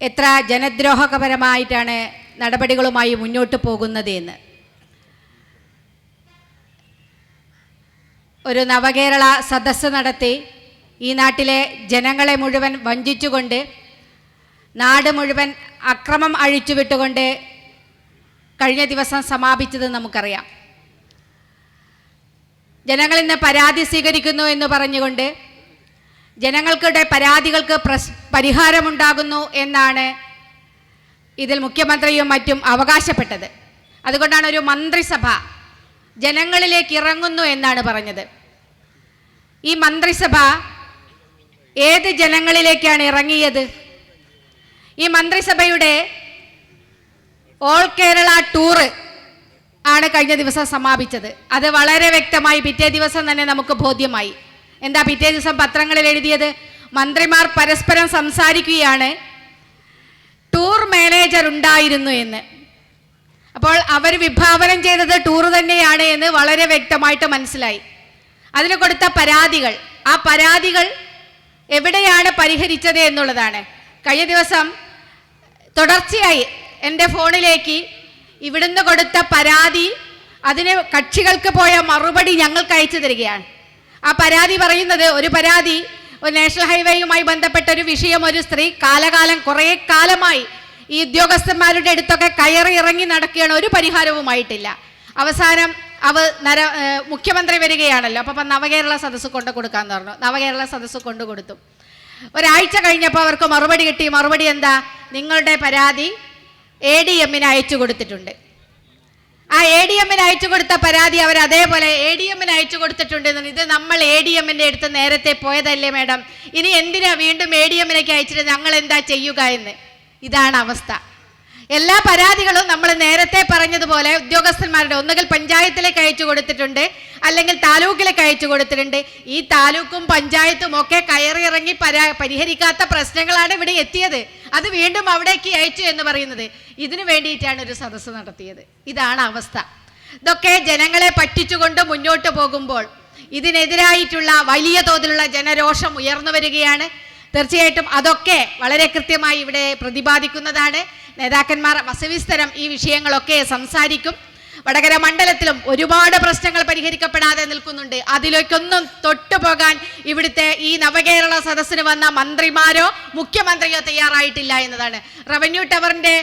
എത്ര ജനദ്രോഹകപരമായിട്ടാണ് നടപടികളുമായി മുന്നോട്ട് പോകുന്നത് എന്ന്. ഒരു നവകേരള സദസ്സ് നടത്തി ഈ നാട്ടിലെ ജനങ്ങളെ മുഴുവൻ വഞ്ചിച്ചുകൊണ്ട് നാട് മുഴുവൻ അക്രമം അഴിച്ചുവിട്ടുകൊണ്ട് കഴിഞ്ഞ ദിവസം സമാപിച്ചത് നമുക്കറിയാം. ജനങ്ങൾ ഇന്ന് പരാതി സ്വീകരിക്കുന്നു എന്ന് പറഞ്ഞുകൊണ്ട് ജനങ്ങൾക്കുടെ പരാതികൾക്ക് പ്രസ് പരിഹാരമുണ്ടാകുന്നു എന്നാണ് ഇതിൽ മുഖ്യമന്ത്രിയും മറ്റും അവകാശപ്പെട്ടത്. അതുകൊണ്ടാണ് ഒരു മന്ത്രിസഭ ജനങ്ങളിലേക്ക് ഇറങ്ങുന്നു എന്നാണ് പറഞ്ഞത്. ഈ മന്ത്രിസഭ ഏത് ജനങ്ങളിലേക്കാണ് ഇറങ്ങിയത്? ഈ മന്ത്രിസഭയുടെ ഓൾ കേരള ടൂറ് ആണ് കഴിഞ്ഞ ദിവസം സമാപിച്ചത്. അത് വളരെ വ്യക്തമായി പിറ്റേ ദിവസം തന്നെ നമുക്ക് ബോധ്യമായി. എന്താ പിറ്റേ ദിവസം പത്രങ്ങളിൽ എഴുതിയത്? മന്ത്രിമാർ പരസ്പരം സംസാരിക്കുകയാണ്. ടൂർ മാനേജർ ഉണ്ടായിരുന്നു എന്ന്. അപ്പോൾ അവർ വിഭാവനം ചെയ്തത് ടൂർ തന്നെയാണ് എന്ന് വളരെ വ്യക്തമായിട്ട് മനസ്സിലായി. അതിന് കൊടുത്ത പരാതികൾ. ആ പരാതികൾ എവിടെയാണ് പരിഹരിച്ചത് എന്നുള്ളതാണ്. കഴിഞ്ഞ ദിവസം തുടർച്ചയായി എന്റെ ഫോണിലേക്ക് ഇവിടുന്ന് കൊടുത്ത പരാതി അതിന് കക്ഷികൾക്ക് പോയ മറുപടി ഞങ്ങൾക്ക് അയച്ചു തരികയാണ്. ആ പരാതി പറയുന്നത് ഒരു പരാതി ഒരു നാഷണൽ ഹൈവേയുമായി ബന്ധപ്പെട്ട ഒരു വിഷയം ഒരു സ്ത്രീ കാലകാലം കുറേ കാലമായി ഈ ഉദ്യോഗസ്ഥന്മാരുടെ അടുത്തൊക്കെ കയറി ഇറങ്ങി നടക്കുകയാണ്. ഒരു പരിഹാരവുമായിട്ടില്ല അവസാനം അവ നര മുഖ്യമന്ത്രി വരികയാണല്ലോ. അപ്പം നവകേരള സദസ്സ് കൊണ്ടു കൊടുക്കാന്ന് പറഞ്ഞു. നവകേരള സദസ്സ് കൊണ്ടു കൊടുത്തു. ഒരാഴ്ച കഴിഞ്ഞപ്പോൾ അവർക്ക് മറുപടി കിട്ടി. മറുപടി എന്താ? നിങ്ങളുടെ പരാതി എ ഡി എമ്മിന് അയച്ചു കൊടുത്തിട്ടുണ്ട്. ആ എ ഡി എമ്മിന് അയച്ചു കൊടുത്ത പരാതി അവർ അതേപോലെ എ ഡി എമ്മിന് അയച്ചു കൊടുത്തിട്ടുണ്ട് ഇത് നമ്മൾ എ ഡി എമ്മിന്റെ അടുത്ത് നേരത്തെ പോയതല്ലേ മാഡം? ഇനി എന്തിനാ വീണ്ടും എ ഡി എമ്മിലേക്ക് അയച്ചിട്ട് ഞങ്ങൾ എന്താ ചെയ്യുക എന്ന്? ഇതാണ് അവസ്ഥ. എല്ലാ പരാതികളും നമ്മൾ നേരത്തെ പറഞ്ഞതുപോലെ ഉദ്യോഗസ്ഥന്മാരുടെ ഒന്നുകിൽ പഞ്ചായത്തിലേക്ക് അയച്ചു കൊടുത്തിട്ടുണ്ട് അല്ലെങ്കിൽ താലൂക്കിലേക്ക് അയച്ചു കൊടുത്തിട്ടുണ്ട്. ഈ താലൂക്കും പഞ്ചായത്തും ഒക്കെ കയറിയിറങ്ങി പരാ പരിഹരിക്കാത്ത പ്രശ്നങ്ങളാണ് ഇവിടെ എത്തിയത്. അത് വീണ്ടും അവിടേക്ക് അയച്ചു എന്ന് പറയുന്നത്. ഇതിനു വേണ്ടിയിട്ടാണ് ഒരു സദസ്സ് നടത്തിയത്. ഇതാണ് അവസ്ഥ. ഇതൊക്കെ ജനങ്ങളെ പറ്റിച്ചുകൊണ്ട് മുന്നോട്ട് പോകുമ്പോൾ ഇതിനെതിരായിട്ടുള്ള വലിയ തോതിലുള്ള ജനരോഷം ഉയർന്നു വരികയാണ്. തീർച്ചയായിട്ടും അതൊക്കെ വളരെ കൃത്യമായി ഇവിടെ പ്രതിപാദിക്കുന്നതാണ്. നേതാക്കന്മാർ വസവിസ്തരം ഈ വിഷയങ്ങളൊക്കെ സംസാരിക്കും. വടകര മണ്ഡലത്തിലും ഒരുപാട് പ്രശ്നങ്ങൾ പരിഹരിക്കപ്പെടാതെ നിൽക്കുന്നുണ്ട്. അതിലേക്കൊന്നും തൊട്ടുപോകാൻ ഇവിടുത്തെ ഈ നവകേരള സദസ്സിന് വന്ന മന്ത്രിമാരോ മുഖ്യമന്ത്രിയോ തയ്യാറായിട്ടില്ല എന്നതാണ്. റവന്യൂ ടവറിന്റെ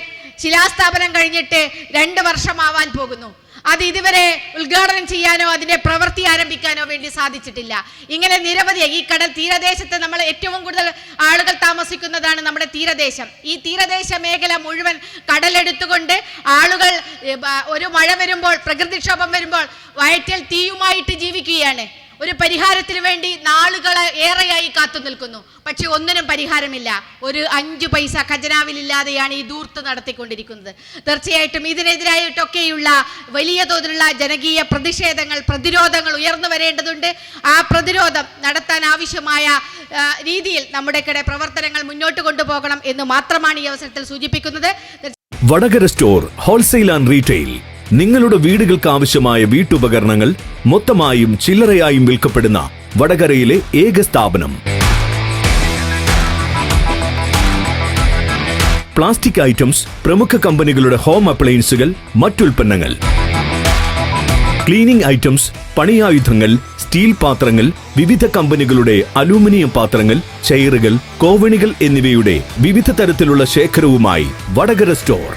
ശിലാസ്ഥാപനം കഴിഞ്ഞിട്ട് രണ്ട് വർഷമാവാൻ പോകുന്നു. അത് ഇതുവരെ ഉദ്ഘാടനം ചെയ്യാനോ അതിന്റെ പ്രവൃത്തി ആരംഭിക്കാനോ വേണ്ടി സാധിച്ചിട്ടില്ല. ഇങ്ങനെ നിരവധി ഈ കടൽ തീരദേശത്ത് നമ്മൾ ഏറ്റവും കൂടുതൽ ആളുകൾ താമസിക്കുന്നതാണ് നമ്മുടെ തീരദേശം. ഈ തീരദേശ മേഖല മുഴുവൻ കടലെടുത്തുകൊണ്ട് ആളുകൾ ഒരു മഴ വരുമ്പോൾ പ്രകൃതിക്ഷോഭം വരുമ്പോൾ വയറ്റിൽ തീയുമായിട്ട് ജീവിക്കുകയാണ്. ഒരു പരിഹാരത്തിന് വേണ്ടി നാളുകൾ ഏറെയായി കാത്തു നിൽക്കുന്നു. പക്ഷെ ഒന്നിനും പരിഹാരമില്ല. ഒരു അഞ്ചു പൈസ ഖജനാവിലില്ലാതെയാണ് ഈ ദൂർത്ത് നടത്തിക്കൊണ്ടിരിക്കുന്നത്. തീർച്ചയായിട്ടും ഇതിനെതിരായിട്ടൊക്കെയുള്ള വലിയ തോതിലുള്ള ജനകീയ പ്രതിഷേധങ്ങൾ പ്രതിരോധങ്ങൾ ഉയർന്നു വരേണ്ടതുണ്ട്. ആ പ്രതിരോധം നടത്താൻ ആവശ്യമായ രീതിയിൽ നമ്മുടെ കിടെ പ്രവർത്തനങ്ങൾ മുന്നോട്ട് കൊണ്ടുപോകണം എന്ന് മാത്രമാണ് ഈ അവസരത്തിൽ സൂചിപ്പിക്കുന്നത്. Vadakara store wholesale and retail നിങ്ങളുടെ വീടുകൾക്ക് ആവശ്യമായ വീട്ടുപകരണങ്ങൾ മൊത്തമായും ചില്ലറയായും വിൽക്കപ്പെടുന്ന വടകരയിലെ ഏക സ്ഥാപനം. പ്ലാസ്റ്റിക് ഐറ്റംസ് പ്രമുഖ കമ്പനികളുടെ ഹോം അപ്ലയൻസുകൾ മറ്റുൽപ്പന്നങ്ങൾ. ക്ലീനിംഗ് ഐറ്റംസ് പണിയായുധങ്ങൾ സ്റ്റീൽ പാത്രങ്ങൾ വിവിധ കമ്പനികളുടെ അലൂമിനിയം പാത്രങ്ങൾ ചെയറുകൾ കോവണികൾ എന്നിവയുടെ വിവിധ തരത്തിലുള്ള ശേഖരവുമായി വടകര സ്റ്റോർ.